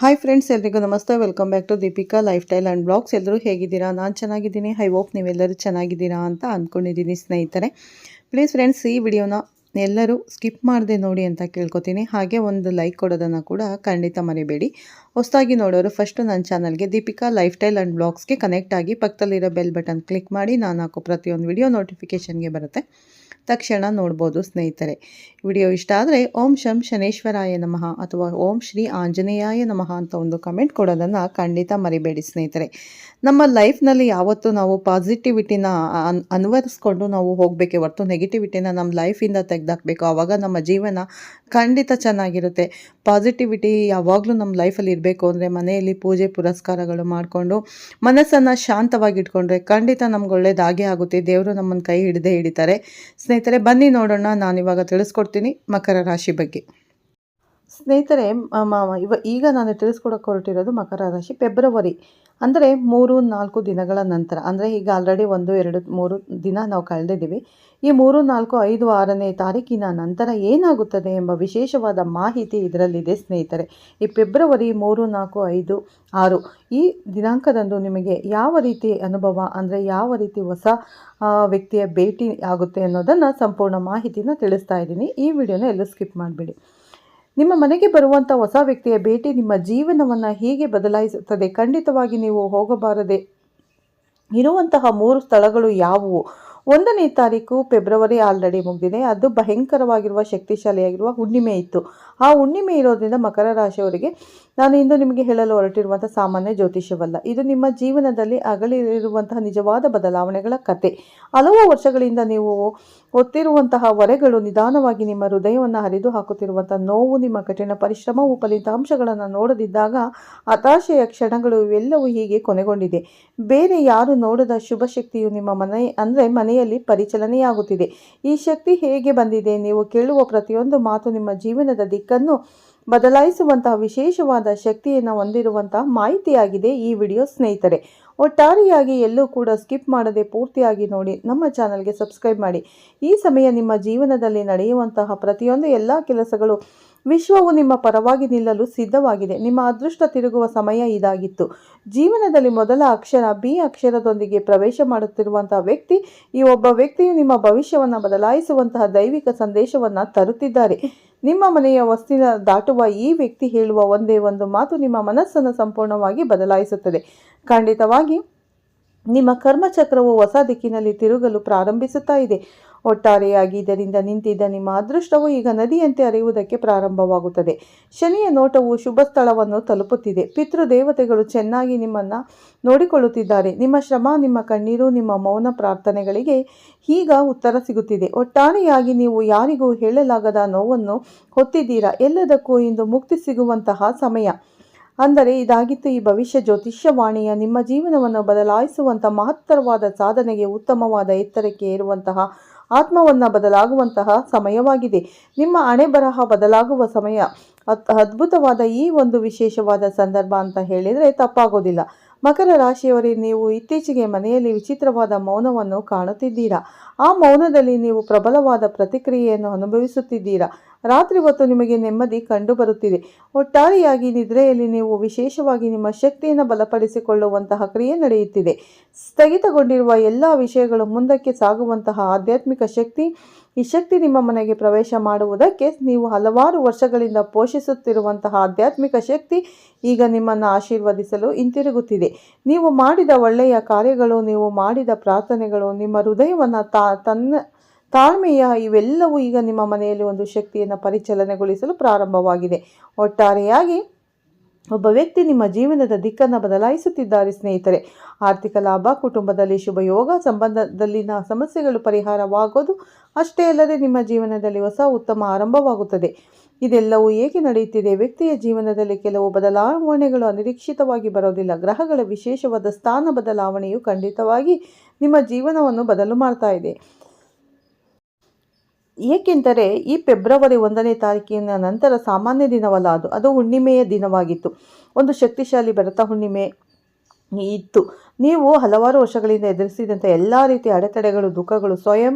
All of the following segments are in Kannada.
ಹಾಯ್ ಫ್ರೆಂಡ್ಸ್ ಎಲ್ರಿಗೂ ನಮಸ್ತೆ. Welcome back to Deepika lifestyle and blogs ಎಲ್ಲರೂ ಹೇಗಿದ್ದೀರಾ? ನಾನು ಚೆನ್ನಾಗಿದ್ದೀನಿ. ಐ ಹೋಪ್ ನೀವೆಲ್ಲರೂ ಚೆನ್ನಾಗಿದ್ದೀರಾ ಅಂತ ಅಂದ್ಕೊಂಡಿದ್ದೀನಿ ಸ್ನೇಹಿತರೆ. ಪ್ಲೀಸ್ ಫ್ರೆಂಡ್ಸ್ ಈ ವಿಡಿಯೋನ ಎಲ್ಲರೂ ಸ್ಕಿಪ್ ಮಾಡದೆ ನೋಡಿ ಅಂತ ಕೇಳ್ಕೊತೀನಿ. ಹಾಗೆ ಒಂದು ಲೈಕ್ ಕೊಡೋದನ್ನು ಕೂಡ ಖಂಡಿತ ಮರಿಬೇಡಿ. ಹೊಸದಾಗಿ ನೋಡೋರು ಫಸ್ಟು ನನ್ನ ಚಾನಲ್ಗೆ ದೀಪಿಕಾ ಲೈಫ್ ಸ್ಟೈಲ್ ಆ್ಯಂಡ್ ಬ್ಲಾಗ್ಸ್ಗೆ ಕನೆಕ್ಟ್ ಆಗಿ ಪಕ್ಕದಲ್ಲಿರೋ ಬೆಲ್ ಬಟನ್ ಕ್ಲಿಕ್ ಮಾಡಿ ನಾನು ಹಾಕೋ ಪ್ರತಿಯೊಂದು ವಿಡಿಯೋ ನೋಟಿಫಿಕೇಷನ್ಗೆ ಬರುತ್ತೆ. ತಕ್ಷಣ ನೋಡ್ಬೋದು ಸ್ನೇಹಿತರೆ. ವಿಡಿಯೋ ಇಷ್ಟ ಆದರೆ ಓಂ ಶಂ ಶನೇಶ್ವರಾಯ ನಮಃ ಅಥವಾ ಓಂ ಶ್ರೀ ಆಂಜನೇಯಾಯ ನಮಃ ಅಂತ ಒಂದು ಕಮೆಂಟ್ ಕೊಡೋದನ್ನು ಖಂಡಿತ ಮರಿಬೇಡಿ ಸ್ನೇಹಿತರೆ. ನಮ್ಮ ಲೈಫ್ನಲ್ಲಿ ಯಾವತ್ತೂ ನಾವು ಪಾಸಿಟಿವಿಟಿನ ಅನ್, ಅನ್ವರಿಸ್ಕೊಂಡು ನಾವು ಹೋಗಬೇಕೆ ಹೊರತು ನೆಗೆಟಿವಿಟಿನ ನಮ್ಮ ಲೈಫಿಂದ ತೆಗೆದಾಕಬೇಕು. ಆವಾಗ ನಮ್ಮ ಜೀವನ ಖಂಡಿತ ಚೆನ್ನಾಗಿರುತ್ತೆ. ಪಾಸಿಟಿವಿಟಿ ಯಾವಾಗಲೂ ನಮ್ಮ ಲೈಫಲ್ಲಿ ಇರಬೇಕು ಅಂದರೆ ಮನೆಯಲ್ಲಿ ಪೂಜೆ ಪುರಸ್ಕಾರಗಳು ಮಾಡಿಕೊಂಡು ಮನಸ್ಸನ್ನು ಶಾಂತವಾಗಿ ಇಟ್ಕೊಂಡ್ರೆ ಖಂಡಿತ ನಮ್ಗೆ ಒಳ್ಳೇದಾಗೇ ಆಗುತ್ತೆ. ದೇವರು ನಮ್ಮನ್ನು ಕೈ ಹಿಡಿದೇ ಹಿಡಿತಾರೆ. ಸ್ನೇಹಿತರೆ, ಬನ್ನಿ ನೋಡೋಣ. ನಾನು ಇವಾಗ ತಿಳಿಸ್ಕೊಡ್ತೀನಿ ಮಕರ ರಾಶಿ ಬಗ್ಗೆ. ಸ್ನೇಹಿತರೆ ಇವ, ಈಗ ನಾನು ತಿಳಿಸ್ಕೊಡಕ್ಕೆ ಹೊರಟಿರೋದು ಮಕರ ರಾಶಿ ಫೆಬ್ರವರಿ. ಅಂದರೆ ಮೂರು, ನಾಲ್ಕು ದಿನಗಳ ನಂತರ, ಅಂದರೆ ಈಗ ಆಲ್ರೆಡಿ ಒಂದು, ಎರಡು, ಮೂರು ದಿನ ನಾವು ಕಳೆದಿದ್ದೀವಿ. ಈ ಮೂರು, ನಾಲ್ಕು, ಐದು, ಆರನೇ ತಾರೀಕಿನ ನಂತರ ಏನಾಗುತ್ತದೆ ಎಂಬ ವಿಶೇಷವಾದ ಮಾಹಿತಿ ಇದರಲ್ಲಿದೆ ಸ್ನೇಹಿತರೆ. ಈ ಫೆಬ್ರವರಿ ಮೂರು, ನಾಲ್ಕು, ಐದು, ಆರು ಈ ದಿನಾಂಕದಂದು ನಿಮಗೆ ಯಾವ ರೀತಿ ಅನುಭವ, ಅಂದರೆ ಯಾವ ರೀತಿ ಹೊಸ ವ್ಯಕ್ತಿಯ ಭೇಟಿ ಆಗುತ್ತೆ ಅನ್ನೋದನ್ನು ಸಂಪೂರ್ಣ ಮಾಹಿತಿನ ತಿಳಿಸ್ತಾ ಇದ್ದೀನಿ. ಈ ವಿಡಿಯೋನ ಎಲ್ಲೂ ಸ್ಕಿಪ್ ಮಾಡಿಬಿಡಿ. ನಿಮ್ಮ ಮನೆಗೆ ಬರುವಂಥ ಹೊಸ ವ್ಯಕ್ತಿಯ ಭೇಟಿ ನಿಮ್ಮ ಜೀವನವನ್ನು ಹೇಗೆ ಬದಲಾಯಿಸುತ್ತದೆ ಖಂಡಿತವಾಗಿ ನೀವು ಹೋಗಬಾರದೆ ಇರುವಂತಹ ಮೂರು ಸ್ಥಳಗಳು ಯಾವುವು? ಒಂದನೇ ತಾರೀಕು ಫೆಬ್ರವರಿ ಆಲ್ರೆಡಿ ಮುಗಿದಿದೆ. ಅದು ಭಯಂಕರವಾಗಿರುವ ಶಕ್ತಿಶಾಲಿಯಾಗಿರುವ ಹುಣ್ಣಿಮೆ ಇತ್ತು. ಆ ಹುಣ್ಣಿಮೆ ಇರೋದ್ರಿಂದ ಮಕರ ರಾಶಿಯವರಿಗೆ ನಾನು ಇಂದು ನಿಮಗೆ ಹೇಳಲು ಹೊರಟಿರುವಂಥ ಸಾಮಾನ್ಯ ಜ್ಯೋತಿಷ್ಯವಲ್ಲ. ಇದು ನಿಮ್ಮ ಜೀವನದಲ್ಲಿ ಅಗಲಿರುವಂತಹ ನಿಜವಾದ ಬದಲಾವಣೆಗಳ ಕತೆ. ಹಲವು ವರ್ಷಗಳಿಂದ ನೀವು ಒತ್ತಿರುವಂತಹ ಹೊರೆಗಳು ನಿಧಾನವಾಗಿ ನಿಮ್ಮ ಹೃದಯವನ್ನು ಹರಿದು ಹಾಕುತ್ತಿರುವಂಥ ನೋವು, ನಿಮ್ಮ ಕಠಿಣ ಪರಿಶ್ರಮವು ಫಲಿತಾಂಶಗಳನ್ನು ನೋಡದಿದ್ದಾಗ ಹತಾಶೆಯ ಕ್ಷಣಗಳು ಇವೆಲ್ಲವೂ ಹೀಗೆ ಕೊನೆಗೊಂಡಿದೆ. ಬೇರೆ ಯಾರು ನೋಡದ ಶುಭ ಶಕ್ತಿಯು ನಿಮ್ಮ ಮನೆ ಅಂದರೆ ಮನೆಯಲ್ಲಿ ಪರಿಚಲನೆಯಾಗುತ್ತಿದೆ. ಈ ಶಕ್ತಿ ಹೇಗೆ ಬಂದಿದೆ? ನೀವು ಕೇಳುವ ಪ್ರತಿಯೊಂದು ಮಾತು ನಿಮ್ಮ ಜೀವನದ ದಿಕ್ಕನ್ನು ಬದಲಾಯಿಸುವಂತಹ ವಿಶೇಷವಾದ ಶಕ್ತಿಯನ್ನು ಹೊಂದಿರುವಂತಹ ಮಾಹಿತಿಯಾಗಿದೆ ಈ ವಿಡಿಯೋ ಸ್ನೇಹಿತರೆ. ಒಟ್ಟಾರೆಯಾಗಿ ಎಲ್ಲೂ ಕೂಡ ಸ್ಕಿಪ್ ಮಾಡದೆ ಪೂರ್ತಿಯಾಗಿ ನೋಡಿ, ನಮ್ಮ ಚಾನಲ್ಗೆ ಸಬ್ಸ್ಕ್ರೈಬ್ ಮಾಡಿ. ಈ ಸಮಯ ನಿಮ್ಮ ಜೀವನದಲ್ಲಿ ನಡೆಯುವಂತಹ ಪ್ರತಿಯೊಂದು ಎಲ್ಲ ಕೆಲಸಗಳು ವಿಶ್ವವು ನಿಮ್ಮ ಪರವಾಗಿ ನಿಲ್ಲಲು ಸಿದ್ಧವಾಗಿದೆ. ನಿಮ್ಮ ಅದೃಷ್ಟ ತಿರುಗುವ ಸಮಯ ಇದಾಗಿತ್ತು. ಜೀವನದಲ್ಲಿ ಮೊದಲ ಅಕ್ಷರ ಬಿ ಅಕ್ಷರದೊಂದಿಗೆ ಪ್ರವೇಶ ಮಾಡುತ್ತಿರುವಂತಹ ವ್ಯಕ್ತಿ, ಈ ಒಬ್ಬ ವ್ಯಕ್ತಿಯು ನಿಮ್ಮ ಭವಿಷ್ಯವನ್ನು ಬದಲಾಯಿಸುವಂತಹ ದೈವಿಕ ಸಂದೇಶವನ್ನು ತರುತ್ತಿದ್ದಾರೆ. ನಿಮ್ಮ ಮನೆಯ ವಸ್ತಿನ ದಾಟುವ ಈ ವ್ಯಕ್ತಿ ಹೇಳುವ ಒಂದೇ ಒಂದು ಮಾತು ನಿಮ್ಮ ಮನಸ್ಸನ್ನು ಸಂಪೂರ್ಣವಾಗಿ ಬದಲಾಯಿಸುತ್ತದೆ. ಖಂಡಿತವಾಗಿ, ನಿಮ್ಮ ಕರ್ಮಚಕ್ರವು ಹೊಸ ದಿಕ್ಕಿನಲ್ಲಿ ತಿರುಗಲು ಪ್ರಾರಂಭಿಸುತ್ತಾ ಇದೆ. ಒಟ್ಟಾರೆಯಾಗಿ ಇದರಿಂದ ನಿಂತಿದ್ದ ನಿಮ್ಮ ಅದೃಷ್ಟವು ಈಗ ನದಿಯಂತೆ ಹರಿಯುವುದಕ್ಕೆ ಪ್ರಾರಂಭವಾಗುತ್ತದೆ. ಶನಿಯ ನೋಟವು ಶುಭ ಸ್ಥಳವನ್ನು ತಲುಪುತ್ತಿದೆ. ಪಿತೃದೇವತೆಗಳು ಚೆನ್ನಾಗಿ ನಿಮ್ಮನ್ನು ನೋಡಿಕೊಳ್ಳುತ್ತಿದ್ದಾರೆ. ನಿಮ್ಮ ಶ್ರಮ, ನಿಮ್ಮ ಕಣ್ಣೀರು, ನಿಮ್ಮ ಮೌನ ಪ್ರಾರ್ಥನೆಗಳಿಗೆ ಈಗ ಉತ್ತರ ಸಿಗುತ್ತಿದೆ. ಒಟ್ಟಾರೆಯಾಗಿ ನೀವು ಯಾರಿಗೂ ಹೇಳಲಾಗದ ನೋವನ್ನು ಹೊತ್ತಿದ್ದೀರಾ? ಎಲ್ಲದಕ್ಕೂ ಇಂದು ಮುಕ್ತಿ ಸಿಗುವಂತಹ ಸಮಯ. ಅಂದರೆ ಇದಾಗಿತ್ತು ಈ ಭವಿಷ್ಯ ಜ್ಯೋತಿಷ್ಯವಾಣಿಯ ನಿಮ್ಮ ಜೀವನವನ್ನು ಬದಲಾಯಿಸುವಂಥ ಮಹತ್ತರವಾದ ಸಾಧನೆಗೆ ಉತ್ತಮವಾದ ಎತ್ತರಕ್ಕೆ ಏರುವಂತಹ ಆತ್ಮವನ್ನು ಬದಲಾಗುವಂತಹ ಸಮಯವಾಗಿದೆ. ನಿಮ್ಮ ಹಣೆ ಬರಹ ಬದಲಾಗುವ ಸಮಯ. ಅದ್ಭುತವಾದ ಈ ಒಂದು ವಿಶೇಷವಾದ ಸಂದರ್ಭ ಅಂತ ಹೇಳಿದರೆ ತಪ್ಪಾಗೋದಿಲ್ಲ. ಮಕರ ರಾಶಿಯವರೇ, ನೀವು ಇತ್ತೀಚೆಗೆ ಮನೆಯಲ್ಲಿ ವಿಚಿತ್ರವಾದ ಮೌನವನ್ನು ಕಾಣುತ್ತಿದ್ದೀರಾ? ಆ ಮೌನದಲ್ಲಿ ನೀವು ಪ್ರಬಲವಾದ ಪ್ರತಿಕ್ರಿಯೆಯನ್ನು ಅನುಭವಿಸುತ್ತಿದ್ದೀರಾ? ರಾತ್ರಿ ಹೊತ್ತು ನಿಮಗೆ ನೆಮ್ಮದಿ ಕಂಡುಬರುತ್ತಿದೆ. ಒಟ್ಟಾರೆಯಾಗಿ ನಿದ್ರೆಯಲ್ಲಿ ನೀವು ವಿಶೇಷವಾಗಿ ನಿಮ್ಮ ಶಕ್ತಿಯನ್ನು ಬಲಪಡಿಸಿಕೊಳ್ಳುವಂತಹ ಕ್ರಿಯೆ ನಡೆಯುತ್ತಿದೆ. ಸ್ಥಗಿತಗೊಂಡಿರುವ ಎಲ್ಲ ವಿಷಯಗಳು ಮುಂದಕ್ಕೆ ಸಾಗುವಂತಹ ಆಧ್ಯಾತ್ಮಿಕ ಶಕ್ತಿ, ಈ ಶಕ್ತಿ ನಿಮ್ಮ ಮನೆಗೆ ಪ್ರವೇಶ ಮಾಡುವುದಕ್ಕೆ ನೀವು ಹಲವಾರು ವರ್ಷಗಳಿಂದ ಪೋಷಿಸುತ್ತಿರುವಂತಹ ಆಧ್ಯಾತ್ಮಿಕ ಶಕ್ತಿ ಈಗ ನಿಮ್ಮನ್ನು ಆಶೀರ್ವದಿಸಲು ಹಿಂತಿರುಗುತ್ತಿದೆ. ನೀವು ಮಾಡಿದ ಒಳ್ಳೆಯ ಕಾರ್ಯಗಳು, ನೀವು ಮಾಡಿದ ಪ್ರಾರ್ಥನೆಗಳು ನಿಮ್ಮ ಹೃದಯವನ್ನು ತನ್ನ ತಾಳ್ಮೆಯ ಇವೆಲ್ಲವೂ ಈಗ ನಿಮ್ಮ ಮನೆಯಲ್ಲಿ ಒಂದು ಶಕ್ತಿಯನ್ನು ಪರಿಚಲನೆಗೊಳಿಸಲು ಪ್ರಾರಂಭವಾಗಿದೆ. ಒಟ್ಟಾರೆಯಾಗಿ ಒಬ್ಬ ವ್ಯಕ್ತಿ ನಿಮ್ಮ ಜೀವನದ ದಿಕ್ಕನ್ನು ಬದಲಾಯಿಸುತ್ತಿದ್ದಾರೆ, ಸ್ನೇಹಿತರೆ. ಆರ್ಥಿಕ ಲಾಭ, ಕುಟುಂಬದಲ್ಲಿ ಶುಭಯೋಗ, ಸಂಬಂಧದಲ್ಲಿನ ಸಮಸ್ಯೆಗಳು ಪರಿಹಾರವಾಗೋದು ಅಷ್ಟೇ ಅಲ್ಲದೆ ನಿಮ್ಮ ಜೀವನದಲ್ಲಿ ಹೊಸ ಉತ್ತಮ ಆರಂಭವಾಗುತ್ತದೆ. ಇದೆಲ್ಲವೂ ಏಕೆ ನಡೆಯುತ್ತಿದೆ? ವ್ಯಕ್ತಿಯ ಜೀವನದಲ್ಲಿ ಕೆಲವು ಬದಲಾವಣೆಗಳು ಅನಿರೀಕ್ಷಿತವಾಗಿ ಬರೋದಿಲ್ಲ. ಗ್ರಹಗಳ ವಿಶೇಷವಾದ ಸ್ಥಾನ ಬದಲಾವಣೆಯು ಖಂಡಿತವಾಗಿ ನಿಮ್ಮ ಜೀವನವನ್ನು ಬದಲು ಮಾಡ್ತಾ ಇದೆ. ಏಕೆಂದರೆ ಈ ಫೆಬ್ರವರಿ ಒಂದನೇ ತಾರೀಕಿನ ನಂತರ ಸಾಮಾನ್ಯ ದಿನವಲ್ಲ ಅದು. ಅದು ಹುಣ್ಣಿಮೆಯ ದಿನವಾಗಿತ್ತು. ಒಂದು ಶಕ್ತಿಶಾಲಿ ಭರತ ಹುಣ್ಣಿಮೆ ಇತ್ತು. ನೀವು ಹಲವಾರು ವರ್ಷಗಳಿಂದ ಎದುರಿಸಿದಂಥ ಎಲ್ಲ ರೀತಿಯ ಅಡೆತಡೆಗಳು, ದುಃಖಗಳು ಸ್ವಯಂ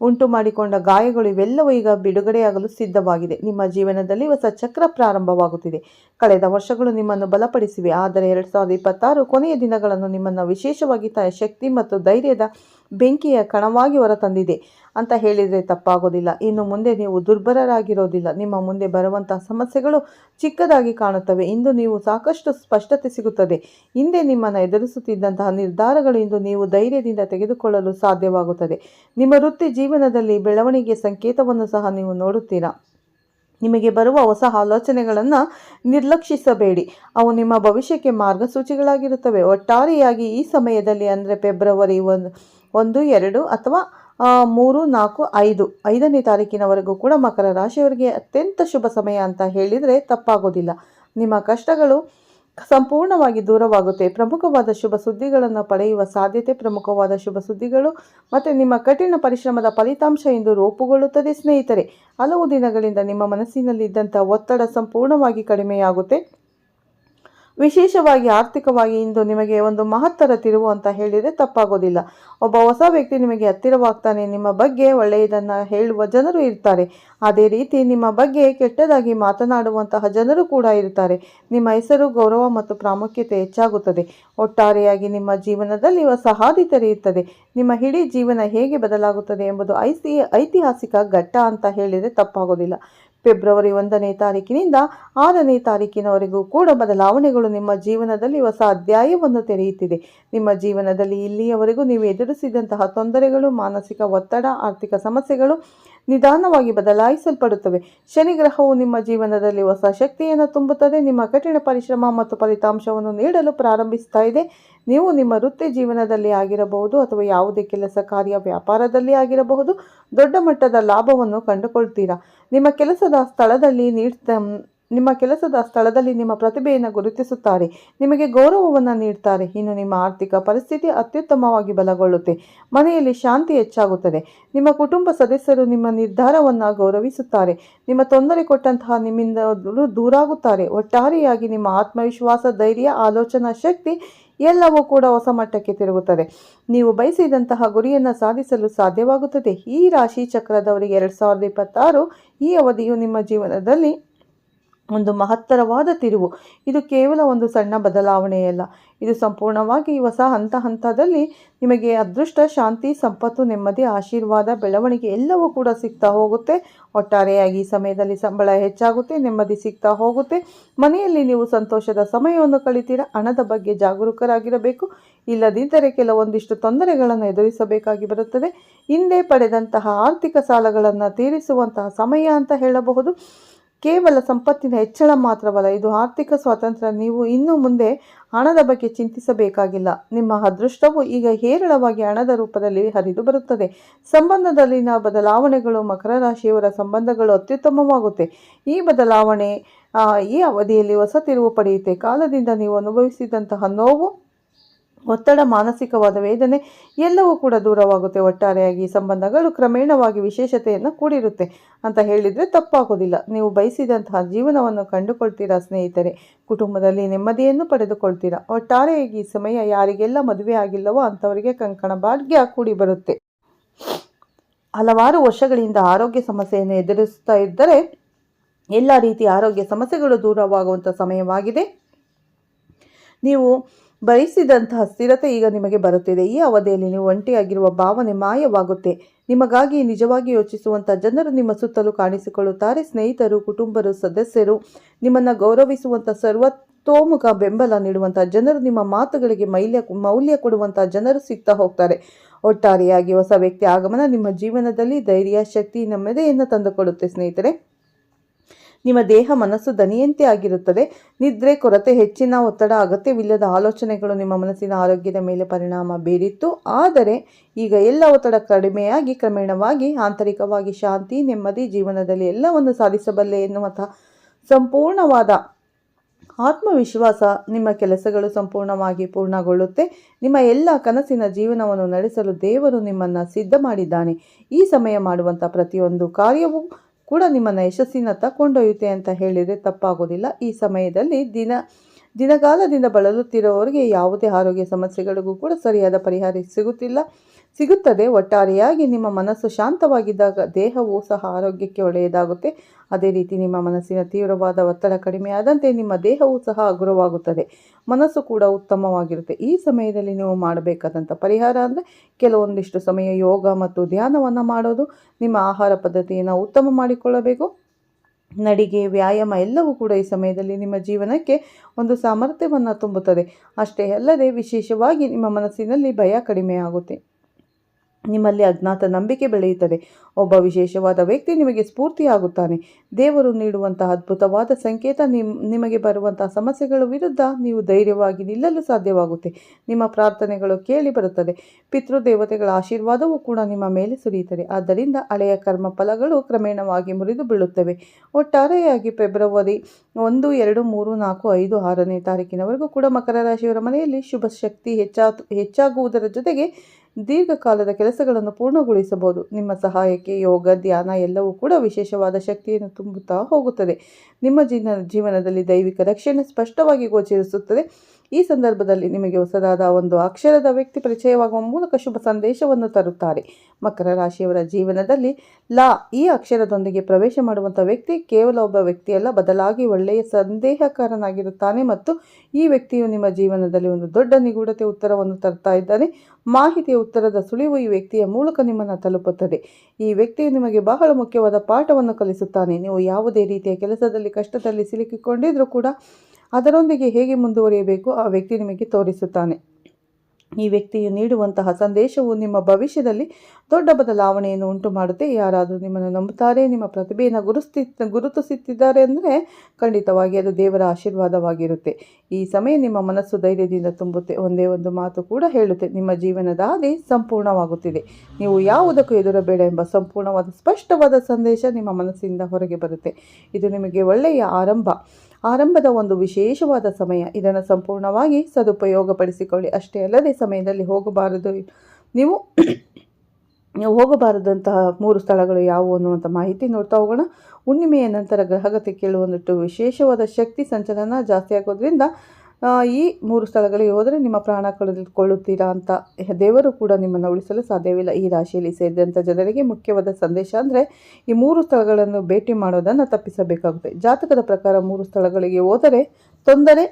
ಉಂಟು ಮಾಡಿಕೊಂಡ ಗಾಯಗಳು ಇವೆಲ್ಲವೂ ಈಗ ಬಿಡುಗಡೆಯಾಗಲು ಸಿದ್ಧವಾಗಿದೆ. ನಿಮ್ಮ ಜೀವನದಲ್ಲಿ ಹೊಸ ಚಕ್ರ ಪ್ರಾರಂಭವಾಗುತ್ತಿದೆ. ಕಳೆದ ವರ್ಷಗಳು ನಿಮ್ಮನ್ನು ಬಲಪಡಿಸಿವೆ. ಆದರೆ ಎರಡು ಸಾವಿರದ ಇಪ್ಪತ್ತಾರು ಕೊನೆಯ ದಿನಗಳನ್ನು ನಿಮ್ಮನ್ನು ವಿಶೇಷವಾಗಿ ತ ಶಕ್ತಿ ಮತ್ತು ಧೈರ್ಯದ ಬೆಂಕಿಯ ಕಣವಾಗಿ ಹೊರತಂದಿದೆ. ಅಂತ ಹೇಳಿದರೆ ತಪ್ಪಾಗೋದಿಲ್ಲ. ಇನ್ನು ಮುಂದೆ ನೀವು ದುರ್ಬಲರಾಗಿರೋದಿಲ್ಲ. ನಿಮ್ಮ ಮುಂದೆ ಬರುವಂತಹ ಸಮಸ್ಯೆಗಳು ಚಿಕ್ಕದಾಗಿ ಕಾಣುತ್ತವೆ. ಇಂದು ನೀವು ಸಾಕಷ್ಟು ಸ್ಪಷ್ಟತೆ ಸಿಗುತ್ತದೆ. ಹಿಂದೆ ನಿಮ್ಮನ್ನು ಎದುರಿಸುತ್ತಿದ್ದಂತಹ ನಿರ್ಧಾರಗಳು ಇಂದು ನೀವು ಧೈರ್ಯದಿಂದ ತೆಗೆದುಕೊಳ್ಳಲು ಸಾಧ್ಯವಾಗುತ್ತದೆ. ನಿಮ್ಮ ವೃತ್ತಿ ಜೀವನದಲ್ಲಿ ಬೆಳವಣಿಗೆ ಸಂಕೇತವನ್ನು ಸಹ ನೀವು ನೋಡುತ್ತೀರಾ? ನಿಮಗೆ ಬರುವ ಹೊಸ ಆಲೋಚನೆಗಳನ್ನು ನಿರ್ಲಕ್ಷಿಸಬೇಡಿ. ಅವು ನಿಮ್ಮ ಭವಿಷ್ಯಕ್ಕೆ ಮಾರ್ಗಸೂಚಿಗಳಾಗಿರುತ್ತವೆ. ಒಟ್ಟಾರೆಯಾಗಿ ಈ ಸಮಯದಲ್ಲಿ ಅಂದರೆ ಫೆಬ್ರವರಿ ಒಂದು ಒಂದು, ಎರಡು ಅಥವಾ ಮೂರು, ನಾಲ್ಕು, ಐದು, ಐದನೇ ತಾರೀಕಿನವರೆಗೂ ಕೂಡ ಮಕರ ರಾಶಿಯವರಿಗೆ ಅತ್ಯಂತ ಶುಭ ಸಮಯ ಅಂತ ಹೇಳಿದರೆ ತಪ್ಪಾಗೋದಿಲ್ಲ. ನಿಮ್ಮ ಕಷ್ಟಗಳು ಸಂಪೂರ್ಣವಾಗಿ ದೂರವಾಗುತ್ತೆ. ಪ್ರಮುಖವಾದ ಶುಭ ಸುದ್ದಿಗಳನ್ನು ಪಡೆಯುವ ಸಾಧ್ಯತೆ, ಪ್ರಮುಖವಾದ ಶುಭ ಸುದ್ದಿಗಳು ಮತ್ತು ನಿಮ್ಮ ಕಠಿಣ ಪರಿಶ್ರಮದ ಫಲಿತಾಂಶ ಎಂದು ರೂಪುಗೊಳ್ಳುತ್ತದೆ ಸ್ನೇಹಿತರೆ. ಹಲವು ದಿನಗಳಿಂದ ನಿಮ್ಮ ಮನಸ್ಸಿನಲ್ಲಿದ್ದಂಥ ಒತ್ತಡ ಸಂಪೂರ್ಣವಾಗಿ ಕಡಿಮೆಯಾಗುತ್ತೆ. ವಿಶೇಷವಾಗಿ ಆರ್ಥಿಕವಾಗಿ ಇಂದು ನಿಮಗೆ ಒಂದು ಮಹತ್ತರ ತಿರುವು ಅಂತ ಹೇಳಿದರೆ ತಪ್ಪಾಗೋದಿಲ್ಲ. ಒಬ್ಬ ಹೊಸ ವ್ಯಕ್ತಿ ನಿಮಗೆ ಹತ್ತಿರವಾಗ್ತಾನೆ, ನಿಮ್ಮ ಬಗ್ಗೆ ಒಳ್ಳೆಯದನ್ನು ಹೇಳುವ ಜನರು ಇರ್ತಾರೆ. ಅದೇ ರೀತಿ ನಿಮ್ಮ ಬಗ್ಗೆ ಕೆಟ್ಟದಾಗಿ ಮಾತನಾಡುವಂತಹ ಜನರು ಕೂಡ ಇರ್ತಾರೆ. ನಿಮ್ಮ ಹೆಸರು, ಗೌರವ ಮತ್ತು ಪ್ರಾಮುಖ್ಯತೆ ಹೆಚ್ಚಾಗುತ್ತದೆ. ಒಟ್ಟಾರೆಯಾಗಿ ನಿಮ್ಮ ಜೀವನದಲ್ಲಿ ಹೊಸ ಹಾದಿ ತೆರೆಯುತ್ತದೆ ನಿಮ್ಮ ಇಡೀ ಜೀವನ ಹೇಗೆ ಬದಲಾಗುತ್ತದೆ ಎಂಬುದು ಐಸಿ, ಐತಿಹಾಸಿಕ ಘಟ್ಟ ಅಂತ ಹೇಳಿದರೆ ತಪ್ಪಾಗೋದಿಲ್ಲ. ಫೆಬ್ರವರಿ ಒಂದನೇ ತಾರೀಕಿನಿಂದ ಆರನೇ ತಾರೀಕಿನವರೆಗೂ ಕೂಡ ಬದಲಾವಣೆಗಳು ನಿಮ್ಮ ಜೀವನದಲ್ಲಿ ಹೊಸ ಅಧ್ಯಾಯವನ್ನು ತೆರೆಯುತ್ತಿದೆ. ನಿಮ್ಮ ಜೀವನದಲ್ಲಿ ಇಲ್ಲಿಯವರೆಗೂ ನೀವು ಎದುರಿಸಿದಂತಹ ತೊಂದರೆಗಳು, ಮಾನಸಿಕ ಒತ್ತಡ, ಆರ್ಥಿಕ ಸಮಸ್ಯೆಗಳು ನಿಧಾನವಾಗಿ ಬದಲಾಯಿಸಲ್ಪಡುತ್ತವೆ. ಶನಿ ಗ್ರಹವು ನಿಮ್ಮ ಜೀವನದಲ್ಲಿ ಹೊಸ ಶಕ್ತಿಯನ್ನು ತುಂಬುತ್ತದೆ. ನಿಮ್ಮ ಕಠಿಣ ಪರಿಶ್ರಮ ಮತ್ತು ಫಲಿತಾಂಶವನ್ನು ನೀಡಲು ಪ್ರಾರಂಭಿಸ್ತಾ ಇದೆ. ನೀವು ನಿಮ್ಮ ವೃತ್ತಿ ಜೀವನದಲ್ಲಿ ಆಗಿರಬಹುದು ಅಥವಾ ಯಾವುದೇ ಕೆಲಸ ಕಾರ್ಯ ವ್ಯಾಪಾರದಲ್ಲಿ ಆಗಿರಬಹುದು. ದೊಡ್ಡ ಮಟ್ಟದ ಲಾಭವನ್ನು ಕಂಡುಕೊಳ್ತೀರಾ. ನಿಮ್ಮ ಕೆಲಸದ ಸ್ಥಳದಲ್ಲಿ ನೀಡ್ತ ನಿಮ್ಮ ಕೆಲಸದ ಸ್ಥಳದಲ್ಲಿ ನಿಮ್ಮ ಪ್ರತಿಭೆಯನ್ನು ಗುರುತಿಸುತ್ತಾರೆ. ನಿಮಗೆ ಗೌರವವನ್ನು ನೀಡ್ತಾರೆ. ಇನ್ನು ನಿಮ್ಮ ಆರ್ಥಿಕ ಪರಿಸ್ಥಿತಿ ಅತ್ಯುತ್ತಮವಾಗಿ ಬಲಗೊಳ್ಳುತ್ತೆ. ಮನೆಯಲ್ಲಿ ಶಾಂತಿ ಹೆಚ್ಚಾಗುತ್ತದೆ. ನಿಮ್ಮ ಕುಟುಂಬ ಸದಸ್ಯರು ನಿಮ್ಮ ನಿರ್ಧಾರವನ್ನು ಗೌರವಿಸುತ್ತಾರೆ. ನಿಮ್ಮ ತೊಂದರೆ ಕೊಟ್ಟಂತಹ ನಿಮ್ಮಿಂದ ದೂರ- ದೂರಾಗುತ್ತಾರೆ. ಒಟ್ಟಾರೆಯಾಗಿ ನಿಮ್ಮ ಆತ್ಮವಿಶ್ವಾಸ, ಧೈರ್ಯ, ಆಲೋಚನಾ ಶಕ್ತಿ ಎಲ್ಲವೂ ಕೂಡ ಹೊಸ ಮಟ್ಟಕ್ಕೆ ತಿರುಗುತ್ತದೆ. ನೀವು ಬಯಸಿದಂತಹ ಗುರಿಯನ್ನು ಸಾಧಿಸಲು ಸಾಧ್ಯವಾಗುತ್ತದೆ. ಈ ರಾಶಿ ಚಕ್ರದವರಿಗೆ ಎರಡು ಸಾವಿರದ ಇಪ್ಪತ್ತಾರು ಈ ಅವಧಿಯು ನಿಮ್ಮ ಜೀವನದಲ್ಲಿ ಒಂದು ಮಹತ್ತರವಾದ ತಿರುವು. ಇದು ಕೇವಲ ಒಂದು ಸಣ್ಣ ಬದಲಾವಣೆಯಲ್ಲ. ಇದು ಸಂಪೂರ್ಣವಾಗಿ ಹೊಸ ಹಂತ ಹಂತದಲ್ಲಿ ನಿಮಗೆ ಅದೃಷ್ಟ, ಶಾಂತಿ, ಸಂಪತ್ತು, ನೆಮ್ಮದಿ, ಆಶೀರ್ವಾದ, ಬೆಳವಣಿಗೆ ಎಲ್ಲವೂ ಕೂಡ ಸಿಗ್ತಾ ಹೋಗುತ್ತೆ. ಒಟ್ಟಾರೆಯಾಗಿ ಈ ಸಮಯದಲ್ಲಿ ಸಂಬಳ ಹೆಚ್ಚಾಗುತ್ತೆ, ನೆಮ್ಮದಿ ಸಿಗ್ತಾ ಹೋಗುತ್ತೆ. ಮನೆಯಲ್ಲಿ ನೀವು ಸಂತೋಷದ ಸಮಯವನ್ನು ಕಳಿತೀರಾ? ಹಣದ ಬಗ್ಗೆ ಜಾಗರೂಕರಾಗಿರಬೇಕು. ಇಲ್ಲದಿದ್ದರೆ ಕೆಲವೊಂದಿಷ್ಟು ತೊಂದರೆಗಳನ್ನು ಎದುರಿಸಬೇಕಾಗಿ ಬರುತ್ತದೆ. ಹಿಂದೆ ಪಡೆದಂತಹ ಆರ್ಥಿಕ ಸಾಲಗಳನ್ನು ತೀರಿಸುವಂತಹ ಸಮಯ ಅಂತ ಹೇಳಬಹುದು. ಕೇವಲ ಸಂಪತ್ತಿನ ಹೆಚ್ಚಳ ಮಾತ್ರವಲ್ಲ, ಇದು ಆರ್ಥಿಕ ಸ್ವಾತಂತ್ರ್ಯ. ನೀವು ಇನ್ನು ಮುಂದೆ ಹಣದ ಬಗ್ಗೆ ಚಿಂತಿಸಬೇಕಾಗಿಲ್ಲ. ನಿಮ್ಮ ಅದೃಷ್ಟವು ಈಗ ಹೇರಳವಾಗಿ ಹಣದ ರೂಪದಲ್ಲಿ ಹರಿದು ಬರುತ್ತದೆ. ಸಂಬಂಧದಲ್ಲಿನ ಬದಲಾವಣೆಗಳು ಮಕರ ರಾಶಿಯವರ ಸಂಬಂಧಗಳು ಅತ್ಯುತ್ತಮವಾಗುತ್ತೆ. ಈ ಬದಲಾವಣೆ ಈ ಅವಧಿಯಲ್ಲಿ ಹೊಸ ತಿರುವು ಪಡೆಯುತ್ತೆ. ಕಾಲದಿಂದ ನೀವು ಅನುಭವಿಸಿದಂತಹ ನೋವು ಒತ್ತಡ, ಮಾನಸಿಕವಾದ ವೇದನೆ ಎಲ್ಲವೂ ಕೂಡ ದೂರವಾಗುತ್ತೆ. ಒಟ್ಟಾರೆಯಾಗಿ ಸಂಬಂಧಗಳು ಕ್ರಮೇಣವಾಗಿ ವಿಶೇಷತೆಯನ್ನು ಕೂಡಿರುತ್ತೆ. ಅಂತ ಹೇಳಿದರೆ ತಪ್ಪಾಗೋದಿಲ್ಲ. ನೀವು ಬಯಸಿದಂತಹ ಜೀವನವನ್ನು ಕಂಡುಕೊಳ್ತೀರಾ ಸ್ನೇಹಿತರೆ? ಕುಟುಂಬದಲ್ಲಿ ನೆಮ್ಮದಿಯನ್ನು ಪಡೆದುಕೊಳ್ತೀರಾ? ಒಟ್ಟಾರೆಯಾಗಿ ಈ ಸಮಯ ಯಾರಿಗೆಲ್ಲ ಮದುವೆ ಆಗಿಲ್ಲವೋ ಅಂಥವರಿಗೆ ಕಂಕಣ ಭಾಗ್ಯ ಕೂಡಿ ಬರುತ್ತೆ. ಹಲವಾರು ವರ್ಷಗಳಿಂದ ಆರೋಗ್ಯ ಸಮಸ್ಯೆಯನ್ನು ಎದುರಿಸ್ತಾ ಇದ್ದರೆ ಎಲ್ಲ ರೀತಿಯ ಆರೋಗ್ಯ ಸಮಸ್ಯೆಗಳು ದೂರವಾಗುವಂಥ ಸಮಯವಾಗಿದೆ. ನೀವು ಬಯಸಿದಂತಹ ಸ್ಥಿರತೆ ಈಗ ನಿಮಗೆ ಬರುತ್ತಿದೆ. ಈ ಅವಧಿಯಲ್ಲಿ ನೀವು ಒಂಟಿಯಾಗಿರುವ ಭಾವನೆ ಮಾಯವಾಗುತ್ತೆ. ನಿಮಗಾಗಿ ನಿಜವಾಗಿ ಯೋಚಿಸುವಂಥ ಜನರು ನಿಮ್ಮ ಸುತ್ತಲೂ ಕಾಣಿಸಿಕೊಳ್ಳುತ್ತಾರೆ. ಸ್ನೇಹಿತರು, ಕುಟುಂಬರು, ಸದಸ್ಯರು, ನಿಮ್ಮನ್ನು ಗೌರವಿಸುವಂಥ ಸರ್ವತೋಮುಖ ಬೆಂಬಲ ನೀಡುವಂಥ ಜನರು, ನಿಮ್ಮ ಮಾತುಗಳಿಗೆ ಮೌಲ್ಯ ಮೌಲ್ಯ ಕೊಡುವಂಥ ಜನರು ಸಿಗ್ತಾ ಹೋಗ್ತಾರೆ. ಒಟ್ಟಾರೆಯಾಗಿ ಹೊಸ ವ್ಯಕ್ತಿ ಆಗಮನ ನಿಮ್ಮ ಜೀವನದಲ್ಲಿ ಧೈರ್ಯ, ಶಕ್ತಿ ನೆಮ್ಮದಿಯನ್ನು ತಂದುಕೊಡುತ್ತೆ ಸ್ನೇಹಿತರೆ. ನಿಮ್ಮ ದೇಹ ಮನಸ್ಸು ದನಿಯಂತೆ ಆಗಿರುತ್ತದೆ. ನಿದ್ರೆ, ಕೊರತೆ, ಹೆಚ್ಚಿನ ಒತ್ತಡ, ಅಗತ್ಯವಿಲ್ಲದ ಆಲೋಚನೆಗಳು ನಿಮ್ಮ ಮನಸ್ಸಿನ ಆರೋಗ್ಯದ ಮೇಲೆ ಪರಿಣಾಮ ಬೀರಿತ್ತು. ಆದರೆ ಈಗ ಎಲ್ಲ ಒತ್ತಡ ಕಡಿಮೆಯಾಗಿ, ಕ್ರಮೇಣವಾಗಿ, ಆಂತರಿಕವಾಗಿ ಶಾಂತಿ, ನೆಮ್ಮದಿ ಜೀವನದಲ್ಲಿ ಎಲ್ಲವನ್ನು ಸಾಧಿಸಬಲ್ಲೆ ಎನ್ನುವಂತಹ ಸಂಪೂರ್ಣವಾದ ಆತ್ಮವಿಶ್ವಾಸ ನಿಮ್ಮ ಕೆಲಸಗಳು ಸಂಪೂರ್ಣವಾಗಿ ಪೂರ್ಣಗೊಳ್ಳುತ್ತೆ. ನಿಮ್ಮ ಎಲ್ಲ ಕನಸಿನ ಜೀವನವನ್ನು ನಡೆಸಲು ದೇವರು ನಿಮ್ಮನ್ನು ಸಿದ್ಧ ಮಾಡಿದ್ದಾನೆ ಈ ಸಮಯ ಮಾಡುವಂಥ ಪ್ರತಿಯೊಂದು ಕಾರ್ಯವೂ ಕೂಡ ನಿಮ್ಮನ್ನು ಯಶಸ್ಸಿನತ್ತ ಕೊಂಡೊಯ್ಯುತ್ತೆ ಅಂತ ಹೇಳಿದರೆ ತಪ್ಪಾಗೋದಿಲ್ಲ. ಈ ಸಮಯದಲ್ಲಿ ದಿನ, ದಿನಗಾಲದಿಂದ ಬಳಲುತ್ತಿರುವವರಿಗೆ ಯಾವುದೇ ಆರೋಗ್ಯ ಸಮಸ್ಯೆಗಳಿಗೂ ಕೂಡ ಸರಿಯಾದ ಪರಿಹಾರ ಸಿಗುತ್ತಿಲ್ಲ. ಸಿಗುತ್ತದೆ. ಒಟ್ಟಾರೆಯಾಗಿ ನಿಮ್ಮ ಮನಸ್ಸು ಶಾಂತವಾಗಿದ್ದಾಗ ದೇಹವು ಸಹ ಆರೋಗ್ಯಕ್ಕೆ ಒಳ್ಳೆಯದಾಗುತ್ತೆ. ಅದೇ ರೀತಿ ನಿಮ್ಮ ಮನಸ್ಸಿನ ತೀವ್ರವಾದ ಒತ್ತಡ ಕಡಿಮೆಯಾದಂತೆ ನಿಮ್ಮ ದೇಹವೂ ಸಹ ಹಗುರವಾಗುತ್ತದೆ ಮನಸ್ಸು ಕೂಡ ಉತ್ತಮವಾಗಿರುತ್ತೆ. ಈ ಸಮಯದಲ್ಲಿ ನೀವು ಮಾಡಬೇಕಾದಂಥ ಪರಿಹಾರ ಅಂದರೆ ಕೆಲವೊಂದಿಷ್ಟು ಸಮಯ ಯೋಗ ಮತ್ತು ಧ್ಯಾನವನ್ನು ಮಾಡೋದು. ನಿಮ್ಮ ಆಹಾರ ಪದ್ಧತಿಯನ್ನು ಉತ್ತಮ ಮಾಡಿಕೊಳ್ಳಬೇಕು. ನಡಿಗೆ, ವ್ಯಾಯಾಮ ಎಲ್ಲವೂ ಕೂಡ ಈ ಸಮಯದಲ್ಲಿ ನಿಮ್ಮ ಜೀವನಕ್ಕೆ ಒಂದು ಸಾಮರ್ಥ್ಯವನ್ನು ತುಂಬುತ್ತದೆ. ಅಷ್ಟೇ ಅಲ್ಲದೆ ವಿಶೇಷವಾಗಿ ನಿಮ್ಮ ಮನಸ್ಸಿನಲ್ಲಿ ಭಯ ಕಡಿಮೆಯಾಗುತ್ತೆ. ನಿಮ್ಮಲ್ಲಿ ಅಜ್ಞಾತ ನಂಬಿಕೆ ಬೆಳೆಯುತ್ತದೆ. ಒಬ್ಬ ವಿಶೇಷವಾದ ವ್ಯಕ್ತಿ ನಿಮಗೆ ಸ್ಫೂರ್ತಿಯಾಗುತ್ತಾನೆ. ದೇವರು ನೀಡುವಂತಹ ಅದ್ಭುತವಾದ ಸಂಕೇತ ನಿಮ್, ನಿಮಗೆ ಬರುವಂತಹ ಸಮಸ್ಯೆಗಳ ವಿರುದ್ಧ ನೀವು ಧೈರ್ಯವಾಗಿ ನಿಲ್ಲಲು ಸಾಧ್ಯವಾಗುತ್ತೆ. ನಿಮ್ಮ ಪ್ರಾರ್ಥನೆಗಳು ಕೇಳಿ ಬರುತ್ತದೆ. ಪಿತೃದೇವತೆಗಳ ಆಶೀರ್ವಾದವೂ ಕೂಡ ನಿಮ್ಮ ಮೇಲೆ ಸುರಿಯುತ್ತದೆ. ಆದ್ದರಿಂದ ಹಳೆಯ ಕರ್ಮ ಫಲಗಳು ಕ್ರಮೇಣವಾಗಿ ಮುರಿದು ಬೀಳುತ್ತವೆ. ಒಟ್ಟಾರೆಯಾಗಿ ಫೆಬ್ರವರಿ ಒಂದು, ಎರಡು, ಮೂರು, ನಾಲ್ಕು, ಐದು, ಆರನೇ ತಾರೀಕಿನವರೆಗೂ ಕೂಡ ಮಕರ ರಾಶಿಯವರ ಮನೆಯಲ್ಲಿ ಶುಭ ಶಕ್ತಿ ಹೆಚ್ಚಾ ಹೆಚ್ಚಾಗುವುದರ ಜೊತೆಗೆ ದೀರ್ಘಕಾಲದ ಕೆಲಸಗಳನ್ನು ಪೂರ್ಣಗೊಳಿಸಬಹುದು. ನಿಮ್ಮ ಸಹಾಯಕ್ಕೆ ಯೋಗ, ಧ್ಯಾನ ಎಲ್ಲವೂ ಕೂಡ ವಿಶೇಷವಾದ ಶಕ್ತಿಯನ್ನು ತುಂಬುತ್ತಾ ಹೋಗುತ್ತದೆ. ನಿಮ್ಮ ಜೀವನ, ಜೀವನದಲ್ಲಿ ದೈವಿಕ ರಕ್ಷಣೆ ಸ್ಪಷ್ಟವಾಗಿ ಗೋಚರಿಸುತ್ತದೆ. ಈ ಸಂದರ್ಭದಲ್ಲಿ ನಿಮಗೆ ಹೊಸದಾದ ಒಂದು ಅಕ್ಷರದ ವ್ಯಕ್ತಿ ಪರಿಚಯವಾಗುವ ಮೂಲಕ ಶುಭ ಸಂದೇಶವನ್ನು ತರುತ್ತಾರೆ. ಮಕರ ರಾಶಿಯವರ ಜೀವನದಲ್ಲಿ ಲಾ ಈ ಅಕ್ಷರದೊಂದಿಗೆ ಪ್ರವೇಶ ಮಾಡುವಂಥ ವ್ಯಕ್ತಿ ಕೇವಲ ಒಬ್ಬ ವ್ಯಕ್ತಿಯಲ್ಲ, ಬದಲಾಗಿ ಒಳ್ಳೆಯ ಸಂದೇಹಕಾರನಾಗಿರುತ್ತಾನೆ ಮತ್ತು ಈ ವ್ಯಕ್ತಿಯು ನಿಮ್ಮ ಜೀವನದಲ್ಲಿ ಒಂದು ದೊಡ್ಡ ನಿಗೂಢತೆ ಉತ್ತರವನ್ನು ತರ್ತಾ ಇದ್ದಾನೆ. ಮಾಹಿತಿಯ ಉತ್ತರದ ಸುಳಿವು ಈ ವ್ಯಕ್ತಿಯ ಮೂಲಕ ನಿಮ್ಮನ್ನು ತಲುಪುತ್ತದೆ. ಈ ವ್ಯಕ್ತಿಯು ನಿಮಗೆ ಬಹಳ ಮುಖ್ಯವಾದ ಪಾಠವನ್ನು ಕಲಿಸುತ್ತಾನೆ. ನೀವು ಯಾವುದೇ ರೀತಿಯ ಕೆಲಸದಲ್ಲಿ, ಕಷ್ಟದಲ್ಲಿ ಸಿಲುಕಿಕೊಂಡಿದ್ರೂ ಕೂಡ ಅದರೊಂದಿಗೆ ಹೇಗೆ ಮುಂದುವರಿಯಬೇಕು ಆ ವ್ಯಕ್ತಿ ನಿಮಗೆ ತೋರಿಸುತ್ತಾನೆ. ಈ ವ್ಯಕ್ತಿಯು ನೀಡುವಂತಹ ಸಂದೇಶವು ನಿಮ್ಮ ಭವಿಷ್ಯದಲ್ಲಿ ದೊಡ್ಡ ಬದಲಾವಣೆಯನ್ನು ಉಂಟು ಮಾಡುತ್ತೆ ಯಾರಾದರೂ ನಿಮ್ಮನ್ನು ನಂಬುತ್ತಾರೆ, ನಿಮ್ಮ ಪ್ರತಿಭೆಯನ್ನು ಗುರುಸ್ತಿ, ಗುರುತಿಸುತ್ತಿದ್ದಾರೆ ಅಂದರೆ ಖಂಡಿತವಾಗಿ ಅದು ದೇವರ ಆಶೀರ್ವಾದವಾಗಿರುತ್ತೆ. ಈ ಸಮಯ ನಿಮ್ಮ ಮನಸ್ಸು ಧೈರ್ಯದಿಂದ ತುಂಬುತ್ತೆ. ಒಂದೇ ಒಂದು ಮಾತು ಕೂಡ ಹೇಳುತ್ತೆ. ನಿಮ್ಮ ಜೀವನದ ಹಾದಿ ಸಂಪೂರ್ಣವಾಗುತ್ತಿದೆ. ನೀವು ಯಾವುದಕ್ಕೂ ಎದುರಬೇಡ ಎಂಬ ಸಂಪೂರ್ಣವಾದ, ಸ್ಪಷ್ಟವಾದ ಸಂದೇಶ ನಿಮ್ಮ ಮನಸ್ಸಿಂದ ಹೊರಗೆ ಬರುತ್ತೆ. ಇದು ನಿಮಗೆ ಒಳ್ಳೆಯ ಆರಂಭ. ಆರಂಭದ ಒಂದು ವಿಶೇಷವಾದ ಸಮಯ. ಇದನ್ನು ಸಂಪೂರ್ಣವಾಗಿ ಸದುಪಯೋಗಪಡಿಸಿಕೊಳ್ಳಿ. ಅಷ್ಟೇ ಅಲ್ಲದೆ ಸಮಯದಲ್ಲಿ ಹೋಗಬಾರದು. ನೀವು ಹೋಗಬಾರದಂತಹ ಮೂರು ಸ್ಥಳಗಳು ಯಾವುವು ಅನ್ನುವಂಥ ಮಾಹಿತಿ ನೋಡ್ತಾ ಹೋಗೋಣ. ಹುಣ್ಣಿಮೆಯ ನಂತರ ಗ್ರಹಗತಿ ಕೇಳುವಂದಿಟ್ಟು ವಿಶೇಷವಾದ ಶಕ್ತಿ ಸಂಚಲನ ಜಾಸ್ತಿ ಆಗೋದ್ರಿಂದ ಈ ಮೂರು ಸ್ಥಳಗಳಿಗೆ ಹೋದರೆ ನಿಮ್ಮ ಪ್ರಾಣ ಕಳೆದುಕೊಳ್ಳುತ್ತೀರಾ ಅಂತ ದೇವರು ಕೂಡ ನಿಮ್ಮನ್ನು ಉಳಿಸಲು ಸಾಧ್ಯವಿಲ್ಲ. ಈ ರಾಶಿಯಲ್ಲಿ ಸೇರಿದಂಥ ಜನರಿಗೆ ಮುಖ್ಯವಾದ ಸಂದೇಶ ಅಂದರೆ ಈ ಮೂರು ಸ್ಥಳಗಳನ್ನು ಭೇಟಿ ಮಾಡೋದನ್ನು ತಪ್ಪಿಸಬೇಕಾಗುತ್ತೆ. ಜಾತಕದ ಪ್ರಕಾರ ಮೂರು ಸ್ಥಳಗಳಿಗೆ ಹೋದರೆ ತೊಂದರೆ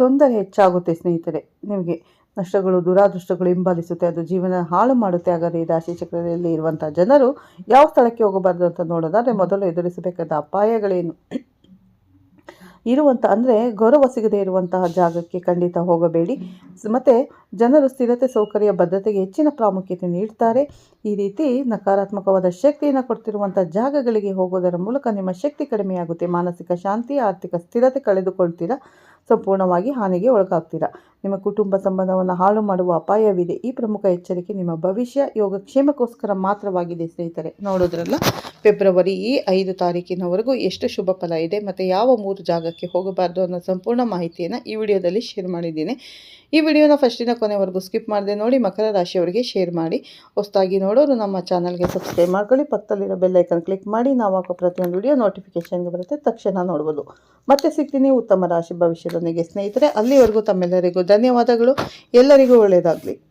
ತೊಂದರೆ ಹೆಚ್ಚಾಗುತ್ತೆ ಸ್ನೇಹಿತರೆ. ನಿಮಗೆ ನಷ್ಟಗಳು, ದುರಾದೃಷ್ಟಗಳು ಹಿಂಬಾಲಿಸುತ್ತೆ, ಅದು ಜೀವನ ಹಾಳು ಮಾಡುತ್ತೆ. ಹಾಗಾದರೆ ಈ ರಾಶಿ ಚಕ್ರದಲ್ಲಿ ಇರುವಂಥ ಜನರು ಯಾವ ಸ್ಥಳಕ್ಕೆ ಹೋಗಬಾರ್ದು ಅಂತ ನೋಡೋದಾದರೆ ಮೊದಲು ಎದುರಿಸಬೇಕಾದ ಅಪಾಯಗಳೇನು? ಇರುವಂಥ ಅಂದರೆ ಗೌರವ ಸಿಗದೇ ಇರುವಂತಹ ಜಾಗಕ್ಕೆ ಖಂಡಿತ ಹೋಗಬೇಡಿ. ಮತ್ತೆ ಜನರು ಸ್ಥಿರತೆ, ಸೌಕರ್ಯ ಬದ್ಧತೆಗೆ ಹೆಚ್ಚಿನ ಪ್ರಾಮುಖ್ಯತೆ ನೀಡ್ತಾರೆ. ಈ ರೀತಿ ನಕಾರಾತ್ಮಕವಾದ ಶಕ್ತಿಯನ್ನು ಕೊಡ್ತಿರುವಂಥ ಜಾಗಗಳಿಗೆ ಹೋಗೋದರ ಮೂಲಕ ನಿಮ್ಮ ಶಕ್ತಿ ಕಡಿಮೆಯಾಗುತ್ತೆ. ಮಾನಸಿಕ ಶಾಂತಿ, ಆರ್ಥಿಕ ಸ್ಥಿರತೆ ಕಳೆದುಕೊಳ್ತೀರಾ? ಸಂಪೂರ್ಣವಾಗಿ ಹಾನಿಗೆ ಒಳಗಾಗ್ತೀರಾ? ನಿಮ್ಮ ಕುಟುಂಬ ಸಂಬಂಧವನ್ನು ಹಾಳು ಮಾಡುವ ಅಪಾಯವಿದೆ. ಈ ಪ್ರಮುಖ ಎಚ್ಚರಿಕೆ ನಿಮ್ಮ ಭವಿಷ್ಯ ಯೋಗಕ್ಷೇಮಕ್ಕೋಸ್ಕರ ಮಾತ್ರವಾಗಿದೆ ಸ್ನೇಹಿತರೆ. ನೋಡೋದ್ರಲ್ಲ, ಫೆಬ್ರವರಿ ಈ ಐದು ತಾರೀಕಿನವರೆಗೂ ಎಷ್ಟು ಶುಭ ಫಲ ಇದೆ ಮತ್ತು ಯಾವ ಮೂರು ಜಾಗಕ್ಕೆ ಹೋಗಬಾರ್ದು ಅನ್ನೋ ಸಂಪೂರ್ಣ ಮಾಹಿತಿಯನ್ನು ಈ ವಿಡಿಯೋದಲ್ಲಿ ಶೇರ್ ಮಾಡಿದ್ದೀನಿ. ಈ ವಿಡಿಯೋನ ಫಸ್ಟಿನ ಕೊನೆವರೆಗೂ ಸ್ಕಿಪ್ ಮಾಡದೆ ನೋಡಿ, ಮಕರ ರಾಶಿಯವರಿಗೆ ಶೇರ್ ಮಾಡಿ. ಹೊಸದಾಗಿ ನೋಡೋರು ನಮ್ಮ ಚಾನಲ್ಗೆ ಸಬ್ಸ್ಕ್ರೈಬ್ ಮಾಡ್ಕೊಳ್ಳಿ, ಪಕ್ಕದಲ್ಲಿರೋ ಬೆಲ್ಲೈಕನ್ ಕ್ಲಿಕ್ ಮಾಡಿ, ನಾವು ಹಾಕೋ ಪ್ರತಿಯೊಂದು ವಿಡಿಯೋ ನೋಟಿಫಿಕೇಷನ್ಗೆ ಬರುತ್ತೆ, ತಕ್ಷಣ ನೋಡ್ಬೋದು. ಮತ್ತೆ ಸಿಗ್ತೀನಿ ಉತ್ತಮ ರಾಶಿ ಭವಿಷ್ಯದೊಂದಿಗೆ ಸ್ನೇಹಿತರೆ. ಅಲ್ಲಿವರೆಗೂ ತಮ್ಮೆಲ್ಲರಿಗೂ ಧನ್ಯವಾದಗಳು. ಎಲ್ಲರಿಗೂ ಒಳ್ಳೆಯದಾಗಲಿ.